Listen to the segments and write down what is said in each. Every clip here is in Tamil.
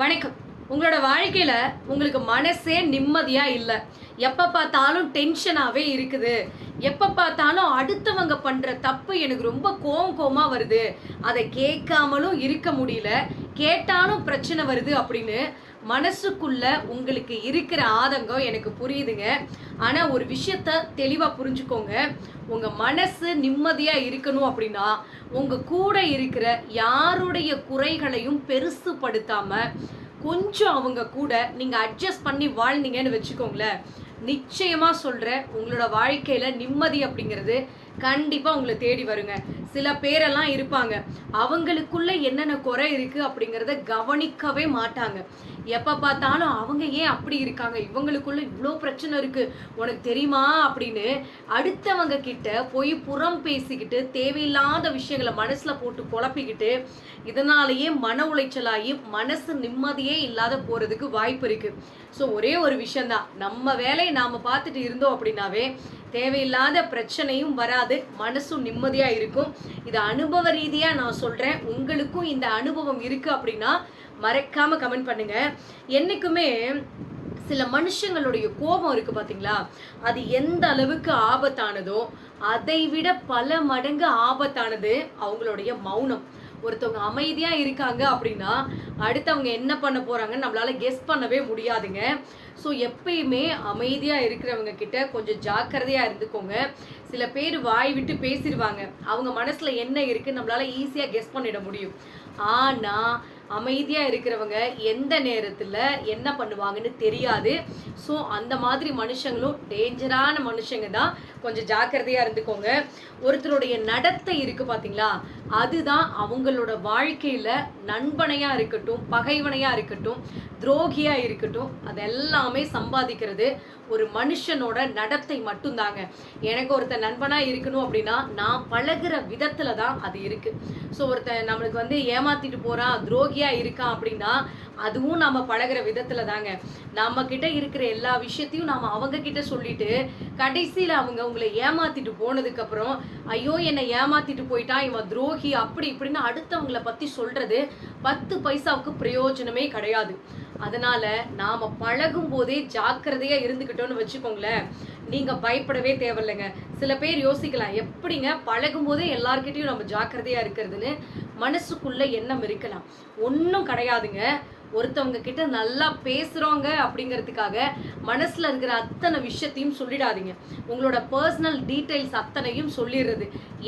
வணக்கம். உங்களோட வாழ்க்கையில் உங்களுக்கு மனசே நிம்மதியாக இல்லை. எப்போ பார்த்தாலும் டென்ஷனாகவே இருக்குது. எப்போ பார்த்தாலும் அடுத்தவங்க பண்ணுற தப்பு எனக்கு ரொம்ப கோவம் கோமாக வருது. அதை கேட்காமலும் இருக்க முடியல. கேட்டாலும் பிரச்சனை வருது அப்படின்னு மனசுக்குள்ள உங்களுக்கு இருக்கிற ஆதங்கம் எனக்கு புரியுதுங்க. ஆனா ஒரு விஷயத்த தெளிவா புரிஞ்சுக்கோங்க. உங்க மனசு நிம்மதியா இருக்கணும் அப்படின்னா உங்க கூட இருக்கிற யாருடைய குறைகளையும் பெருசுப்படுத்தாமல் கொஞ்சம் அவங்க கூட நீங்க அட்ஜஸ்ட் பண்ணி வாழ்ந்தீங்கன்னு வச்சுக்கோங்களேன். நிச்சயமா சொல்றேன் உங்களோட வாழ்க்கையில நிம்மதி அப்படிங்கிறது கண்டிப்பா உங்களை தேடி வருங்க. சில பேரெல்லாம் இருப்பாங்க அவங்களுக்குள்ள என்னென்ன குறை இருக்கு அப்படிங்கிறத கவனிக்கவே மாட்டாங்க. எப்போ பார்த்தாலும் அவங்க ஏன் அப்படி இருக்காங்க? இவங்களுக்குள்ள இவ்வளோ பிரச்சனை இருக்கு. உனக்கு தெரியுமா? அப்படின்னு அடுத்தவங்க கிட்ட போய் புறம் பேசிக்கிட்டு தேவையில்லாத விஷயங்களை மனசுல போட்டு குழப்பிக்கிட்டு இதனாலேயே மன உளைச்சலாகி மனசு நிம்மதியே இல்லாத போகிறதுக்கு வாய்ப்பு இருக்கு. ஸோ ஒரே ஒரு விஷயந்தான் நம்ம வேலையை நாம பார்த்துட்டு இருந்தோம் அப்படின்னாவே தேவையில்லாத பிரச்சனையும் வராது. மனசும் நிம்மதியாக இருக்கும். இதை அனுபவ ரீதியாக நான் சொல்கிறேன் உங்களுக்கும் இந்த அனுபவம் இருக்கு அப்படின்னா மறக்காம கமெண்ட் பண்ணுங்க. என்னைக்குமே சில மனுஷங்களுடைய கோபம் இருக்கு பாத்தீங்களா? அது எந்த அளவுக்கு ஆபத்தானதோ அதை விட பல மடங்கு ஆபத்தானது அவங்களுடைய மௌனம். ஒருத்தவங்க அமைதியா இருக்காங்க அப்படின்னா அடுத்தவங்க என்ன பண்ண போறாங்கன்னு நம்மளால கெஸ் பண்ணவே முடியாதுங்க. ஸோ எப்பயுமே அமைதியா இருக்கிறவங்க கிட்ட கொஞ்சம் ஜாக்கிரதையா இருந்துக்கோங்க. சில பேர் வாய் விட்டு பேசிடுவாங்க அவங்க மனசுல என்ன இருக்குன்னு நம்மளால ஈஸியா கெஸ் பண்ணிட முடியும். ஆனா அமைதியாக இருக்கிறவங்க எந்த நேரத்தில் என்ன பண்ணுவாங்கன்னு தெரியாது. ஸோ அந்த மாதிரி மனுஷங்களும் டேஞ்சரான மனுஷங்க தான். கொஞ்சம் ஜாக்கிரதையாக இருந்துக்கோங்க. ஒருத்தருடைய நடத்தை இருக்குது பார்த்தீங்களா அதுதான் அவங்களோட வாழ்க்கையில் நண்பனையாக இருக்கட்டும் பகைவனையாக இருக்கட்டும் துரோகியாக இருக்கட்டும் அதெல்லாமே சம்பாதிக்கிறது ஒரு மனுஷனோட நடத்தை மட்டும்தாங்க. எனக்கு ஒருத்தன் நண்பனாக இருக்கணும் அப்படின்னா நான் பழகுற விதத்தில் தான் அது இருக்குது ஸோ ஒருத்தன் நம்மளுக்கு வந்து ஏமாத்திட்டு துரோகி துரோகியா இருக்கான் அப்படின்னா அதுவும் நாம பழகுற விதத்துல தாங்க. நம்ம கிட்ட இருக்கிற எல்லா விஷயத்தையும் நாம அவங்க கிட்ட சொல்லிட்டு கடைசியில அவங்க உங்களை ஏமாத்திட்டு போனதுக்கு அப்புறம் ஐயோ என்னை ஏமாத்திட்டு போயிட்டான் இவன் துரோகி அப்படி இப்படின்னு அடுத்தவங்கள பத்தி சொல்றது பத்து பைசாவுக்கு பிரயோஜனமே கிடையாது. அதனால நாம பழகும் போதே ஜாக்கிரதையா இருந்துகிட்டோம்னு வச்சுக்கோங்களேன். நீங்கள் பயப்படவே தேவையில்லைங்க. சில பேர் யோசிக்கலாம் எப்படிங்க பழகும் போதே எல்லார்கிட்டையும் நம்ம ஜாக்கிரதையாக இருக்கிறதுன்னு மனசுக்குள்ளே எண்ணம் இருக்கலாம். ஒன்றும் கிடையாதுங்க. ஒருத்தவங்க கிட்ட நல்லா பேசுகிறோங்க அப்படிங்கிறதுக்காக மனசில் இருக்கிற அத்தனை விஷயத்தையும் சொல்லிடாதீங்க. உங்களோட பர்சனல் டீட்டெயில்ஸ் அத்தனையும் சொல்லிடுறது.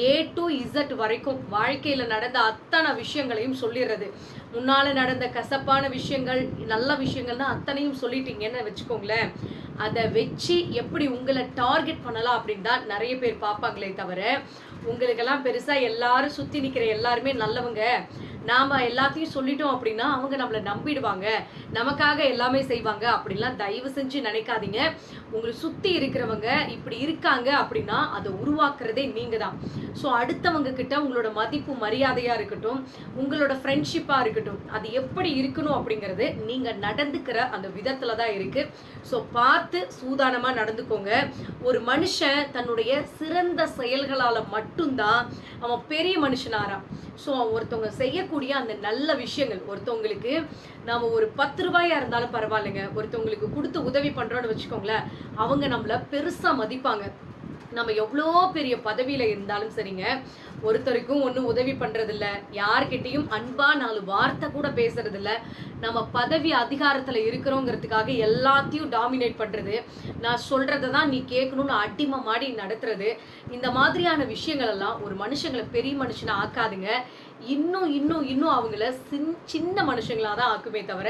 ஏ டு இசட் வரைக்கும் வாழ்க்கையில் நடந்த அத்தனை விஷயங்களையும் சொல்லிடுறது. முன்னால் நடந்த கசப்பான விஷயங்கள் நல்ல விஷயங்கள்னா அத்தனையும் சொல்லிட்டீங்கன்னு வச்சுக்கோங்களேன். அதை வச்சு எப்படி உங்களை டார்கெட் பண்ணலாம் அப்படின்னு தான் நிறைய பேர் பார்ப்பாங்களே தவிர உங்களுக்கெல்லாம் பெருசாக எல்லாரும் சுற்றி நிற்கிற எல்லாருமே நல்லவங்க. நாம் எல்லாத்தையும் சொல்லிட்டோம் அப்படின்னா அவங்க நம்மளை நம்பிடுவாங்க. நமக்காக எல்லாமே செய்வாங்க அப்படின்லாம் தயவு செஞ்சு நினைக்காதீங்க. உங்களை சுற்றி இருக்கிறவங்க இப்படி இருக்காங்க அப்படின்னா அதை உருவாக்குறதே நீங்கள் தான் ஸோ அடுத்தவங்க கிட்ட உங்களோட மதிப்பு மரியாதையாக இருக்கட்டும் உங்களோட ஃப்ரெண்ட்ஷிப்பாக இருக்கட்டும் அது எப்படி இருக்கணும் அப்படிங்கிறது நீங்கள் நடந்துக்கிற அந்த விதத்தில் தான் இருக்குது ஸோ பார்த்து சூதானமாக நடந்துக்கோங்க. ஒரு மனுஷன் தன்னுடைய சிறந்த செயல்களால் மட்டும்தான் அவன் பெரிய மனுஷனாராம் ஸோ ஒருத்தவங்க செய்ய செய்யக்கூடிய அந்த நல்ல விஷயங்கள். ஒருத்தவங்களுக்கு நாம் ஒரு பத்து ரூபாயாக இருந்தாலும் பரவாயில்லைங்க. ஒருத்தவங்களுக்கு கொடுத்து உதவி பண்ணுறோன்னு வச்சுக்கோங்களேன் அவங்க நம்மளை பெருசாக மதிப்பாங்க. நம்ம எவ்வளோ பெரிய பதவியில் இருந்தாலும் சரிங்க ஒருத்தருக்கும் ஒன்றும் உதவி பண்ணுறதில்ல யார்கிட்டையும் அன்பா நாலு வார்த்தை கூட பேசுறதில்ல. நம்ம பதவி அதிகாரத்தில் இருக்கிறோங்கிறதுக்காக எல்லாத்தையும் டாமினேட் பண்ணுறது நான் சொல்கிறத தான் நீ கேட்கணும்னு அடிமை மாடி நடத்துறது. இந்த மாதிரியான விஷயங்கள் எல்லாம் ஒரு மனுஷங்களை பெரிய மனுஷனை ஆக்காதுங்க. இன்னும் இன்னும் இன்னும் அவங்கள சின் சின்ன மனுஷங்களாக தான் ஆக்குமே தவிர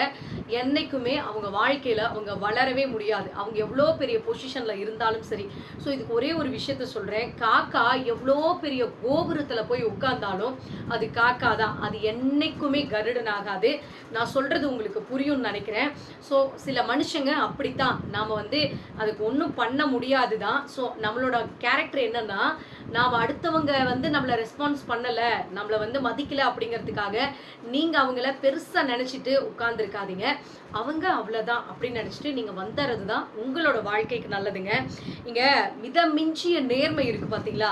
என்றைக்குமே அவங்க வாழ்க்கையில் அவங்க வளரவே முடியாது. அவங்க எவ்வளோ பெரிய பொசிஷனில் இருந்தாலும் சரி. ஸோ இதுக்கு ஒரே ஒரு விஷயத்த சொல்கிறேன் காக்கா எவ்வளோ பெரிய கோபுரத்தில் போய் உட்கார்ந்தாலும் அது காக்கா தான். அது என்றைக்குமே கருடன் ஆகாது நான் சொல்கிறது உங்களுக்கு புரியும்னு நினைக்கிறேன். ஸோ சில மனுஷங்க அப்படித்தான். நாம் வந்து அதுக்கு ஒன்றும் பண்ண முடியாது தான் ஸோ நம்மளோட கேரக்டர் என்னன்னா நாம் அடுத்தவங்க வந்து நம்மளை ரெஸ்பான்ஸ் பண்ணலை நம்மளை வந்து மதிக்கலை அப்படிங்கிறதுக்காக நீங்கள் அவங்கள பெருசாக நினச்சிட்டு உட்காந்துருக்காதீங்க அவங்க அவ்வளோதான் அப்படின்னு நினச்சிட்டு நீங்கள் வந்துறது தான் உங்களோட வாழ்க்கைக்கு நல்லதுங்க. இங்க மிதமிஞ்சிய நேர்மை இருக்குது பார்த்தீங்களா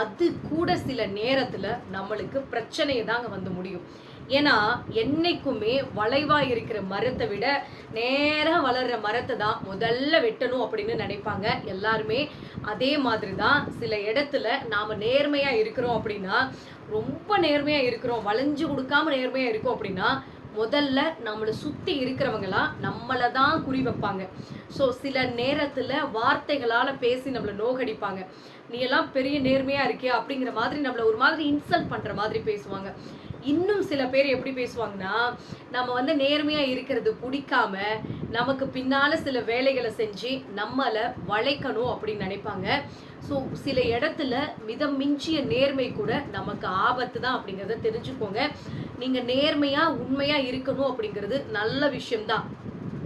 அது கூட சில நேரத்தில் நம்மளுக்கு பிரச்சனையை தாங்க வந்து முடியும். ஏன்னா என்னைக்குமே வளைவாக இருக்கிற மரத்தை விட நேராக வளர்ற மரத்தை தான் முதல்ல வெட்டணும் அப்படின்னு நினைப்பாங்க. எல்லாருமே அதே மாதிரி தான் சில இடத்துல நாம் நேர்மையாக இருக்கிறோம் அப்படின்னா ரொம்ப நேர்மையாக இருக்கிறோம் வளைஞ்சு கொடுக்காம நேர்மையாக இருக்கோம் அப்படின்னா முதல்ல நம்மளை சுற்றி இருக்கிறவங்களாம் நம்மளை தான் குறி வைப்பாங்க. ஸோ சில நேரத்தில் வார்த்தைகளால் பேசி நம்மளை நோகடிப்பாங்க. நீ எல்லாம் பெரிய நேர்மையாக இருக்கியா அப்படிங்கிற மாதிரி நம்மளை ஒரு மாதிரி இன்சல்ட் பண்ணுற மாதிரி பேசுவாங்க. இன்னும் சில பேர் எப்படி பேசுவாங்கன்னா நம்ம வந்து நேர்மையாக இருக்கிறது பிடிக்காம நமக்கு பின்னால் சில வேலைகளை செஞ்சு நம்மளை வளைக்கணும் அப்படின்னு நினைப்பாங்க. ஸோ சில இடத்துல மிதம் மிஞ்சிய நேர்மை கூட நமக்கு ஆபத்து தான் அப்படிங்கிறத தெரிஞ்சுக்கோங்க. நீங்கள் நேர்மையாக உண்மையாக இருக்கணும் அப்படிங்கிறது நல்ல விஷயம்தான்.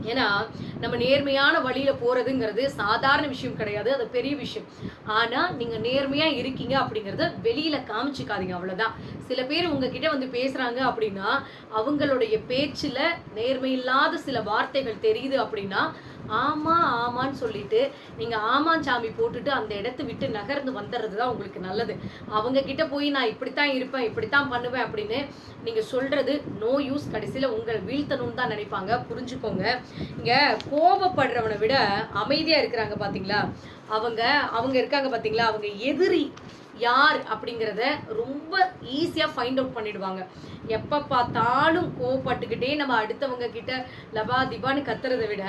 ஏன்னா நம்ம நேர்மையான வழியில போறதுங்கிறது சாதாரண விஷயம் கிடையாது. அது பெரிய விஷயம். ஆனா நீங்க நேர்மையா இருக்கீங்க அப்படிங்கறத வெளியில காமிச்சுக்காதீங்க அவ்வளவுதான். சில பேர் உங்ககிட்ட வந்து பேசுறாங்க அப்படின்னா அவங்களுடைய பேச்சுல நேர்மையில்லாத சில வார்த்தைகள் தெரியுது அப்படின்னா ஆமா ஆமான்னு சொல்லிட்டு நீங்க ஆமாம் சாமி போட்டுட்டு அந்த இடத்த விட்டு நகர்ந்து வந்துடுறது தான் உங்களுக்கு நல்லது. அவங்க கிட்ட போய் நான் இப்படித்தான் இருப்பேன் இப்படித்தான் பண்ணுவேன் அப்படின்னு நீங்க சொல்றது நோ யூஸ் கடைசியில உங்களை வீழ்த்தணும்னு தான் நினைப்பாங்க. புரிஞ்சுக்கோங்க. இங்க கோபப்படுறவனை விட அமைதியா இருக்கிறாங்க பாத்தீங்களா? அவங்க அவங்க இருக்காங்க பாத்தீங்களா? அவங்க எதிரி. யார் அப்படிங்கிறத ரொம்ப ஈஸியாக ஃபைண்ட் அவுட் பண்ணிடுவாங்க. எப்போ பார்த்தாலும் கோவப்பட்டுக்கிட்டே நம்ம அடுத்தவங்க கிட்ட லபா திபான்னு கத்துறதை விட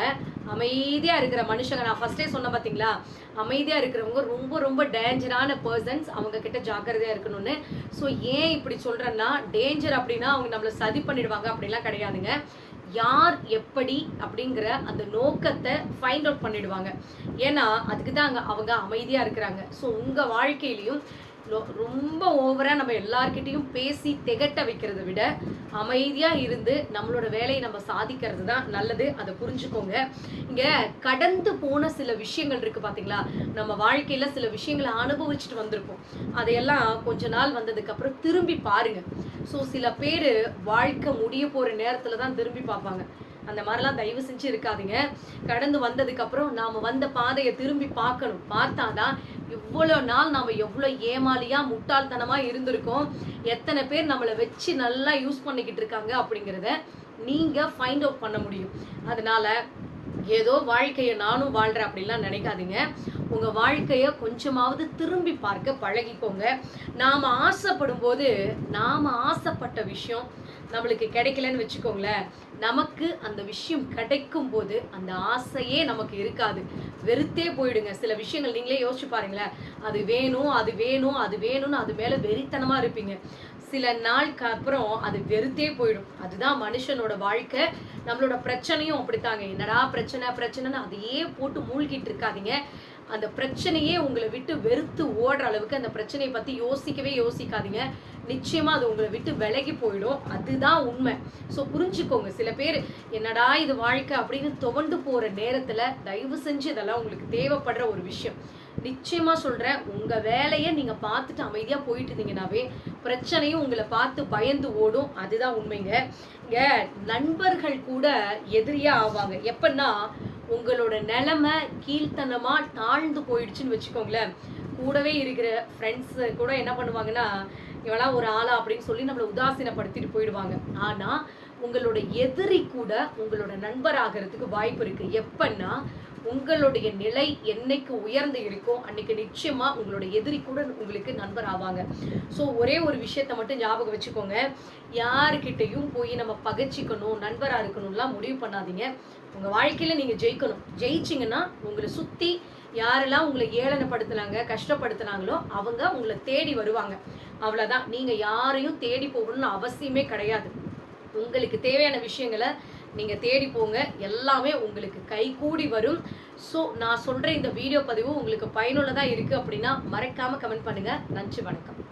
அமைதியாக இருக்கிற மனுஷங்க நான் ஃபர்ஸ்டே சொன்னேன் பார்த்தீங்களா அமைதியாக இருக்கிறவங்க ரொம்ப ரொம்ப டேஞ்சரான பர்சன்ஸ் அவங்க கிட்ட ஜாக்கிரதையாக இருக்கணும்னு. ஸோ ஏன் இப்படி சொல்கிறேன்னா டேஞ்சர் அப்படின்னா அவங்க நம்மளை சதி பண்ணிடுவாங்க அப்படிலாம் கிடையாதுங்க. யார் எப்படி அப்படிங்கிற அந்த நோக்கத்தை ஃபைண்ட் அவுட் பண்ணிடுவாங்க. ஏன்னா அதுக்கு தான் அங்கே அவங்க அமைதியாக இருக்கிறாங்க. ஸோ உங்கள் வாழ்க்கையிலையும் ரொம்ப ஓவராக நம்ம எல்லார்கிட்டையும் பேசி திகட்ட வைக்கிறத விட அமைதியாக இருந்து நம்மளோட வேலையை நம்ம சாதிக்கிறது தான் நல்லது. அதை புரிஞ்சுக்கோங்க. இங்கே கடந்து போன சில விஷயங்கள் இருக்குது பார்த்தீங்களா நம்ம வாழ்க்கையில் சில விஷயங்களை அனுபவிச்சுட்டு வந்திருப்போம். அதையெல்லாம் கொஞ்ச நாள் வந்ததுக்கப்புறம் திரும்பி பாருங்க. ஸோ சில பேர் வாழ்க்கை முடிய போகிற நேரத்தில் தான் திரும்பி பார்ப்பாங்க. அந்த மாதிரிலாம் தயவு செஞ்சு இருக்காதீங்க. கடந்து வந்ததுக்கப்புறம் நாம் வந்த பாதையை திரும்பி பார்க்கணும். பார்த்தாதான் எவ்வளோ நாள் நாம் எவ்வளோ ஏமாலியாக முட்டாள்தனமாக இருந்திருக்கோம்? எத்தனை பேர் நம்மளை வச்சு நல்லா யூஸ் பண்ணிக்கிட்டு இருக்காங்க அப்படிங்கிறத நீங்கள் ஃபைண்ட் அவுட் பண்ண முடியும். அதனால் ஏதோ வாழ்க்கையை நானும் வாழ்கிறேன் அப்படின்லாம் நினைக்காதீங்க. உங்கள் வாழ்க்கையை கொஞ்சமாவது திரும்பி பார்க்க பழகிக்கோங்க. நாம் ஆசைப்படும் போது நாம் ஆசைப்பட்ட விஷயம் நம்மளுக்கு கிடைக்கலன்னு வச்சுக்கோங்களேன் நமக்கு அந்த விஷயம் கிடைக்கும் போது அந்த ஆசையே நமக்கு இருக்காது. வெறுத்தே போயிடுங்க. சில விஷயங்கள் நீங்களே யோசிச்சு பாருங்களேன். அது வேணும் அது வேணும் அது வேணும்னு அது மேலே வெறித்தனமாக இருப்பீங்க. சில நாளுக்கு அப்புறம் அது வெறுத்தே போயிடும். அதுதான் மனுஷனோட வாழ்க்கை. நம்மளோட பிரச்சனையும் அப்படித்தாங்க. என்னடா பிரச்சனை பிரச்சனைன்னு அதையே போட்டு மூழ்கிட்டு இருக்காதீங்க. அந்த பிரச்சனையே உங்களை விட்டு வெறுத்து ஓடுற அளவுக்கு அந்த பிரச்சனையை பற்றி யோசிக்கவே யோசிக்காதீங்க. நிச்சயமா அது உங்களை விட்டு விலகி போயிடும். அதுதான் உண்மை. ஸோ புரிஞ்சுக்கோங்க. சில பேர் என்னடா இது வாழ்க்கை? அப்படின்னு துவண்டு போகிற நேரத்தில் தயவு செஞ்சு இதெல்லாம் உங்களுக்கு தேவைப்படுற ஒரு விஷயம். நிச்சயமா சொல்றேன் உங்க வேலையை நீங்க பார்த்துட்டு அமைதியா போயிட்டு இருந்தீங்கன்னாவே பிரச்சனையும் உங்களை பார்த்து பயந்து ஓடும். அதுதான் உண்மைங்க. இங்கே நண்பர்கள் கூட எதிரியா ஆவாங்க. எப்பன்னா உங்களோட நிலைமை கீழ்த்தனமா தாழ்ந்து போயிடுச்சுன்னு வச்சுக்கோங்களேன். கூடவே இருக்கிற ஃப்ரெண்ட்ஸ் கூட என்ன பண்ணுவாங்கன்னா இவெல்லாம் ஒரு ஆளா அப்படின்னு சொல்லி நம்மளை உதாசீனப்படுத்திட்டு போயிடுவாங்க. ஆனா உங்களோட எதிரி கூட உங்களோட நண்பர் ஆகிறதுக்கு வாய்ப்பு இருக்கு. எப்பன்னா உங்களுடைய நிலை என்னைக்கு உயர்ந்து இருக்கோ அன்னைக்கு நிச்சயமா உங்களோட எதிரி கூட உங்களுக்கு நண்பர் ஆவாங்க. ஸோ ஒரே ஒரு விஷயத்த மட்டும் ஞாபகம் வச்சுக்கோங்க. யாருக்கிட்டையும் போய் நம்ம பகச்சிக்கணும் நண்பரா இருக்கணும்லாம் முடிவு பண்ணாதீங்க. உங்க வாழ்க்கையில நீங்க ஜெயிக்கணும். ஜெயிச்சிங்கன்னா உங்களை சுத்தி யாரெல்லாம் உங்களை ஏளனப்படுத்துனாங்க கஷ்டப்படுத்துனாங்களோ அவங்க உங்களை தேடி வருவாங்க. அவ்வளோதான் நீங்கள் யாரையும் தேடி போகணும்னு அவசியமே கிடையாது. உங்களுக்கு தேவையான விஷயங்களை நீங்கள் தேடி போங்க. எல்லாமே உங்களுக்கு கைகூடி வரும். ஸோ நான் சொல்கிற இந்த வீடியோ பதிவு உங்களுக்கு பயனுள்ளதாக இருக்குது அப்படின்னா மறக்காமல் கமெண்ட் பண்ணுங்கள் நன்றி வணக்கம்.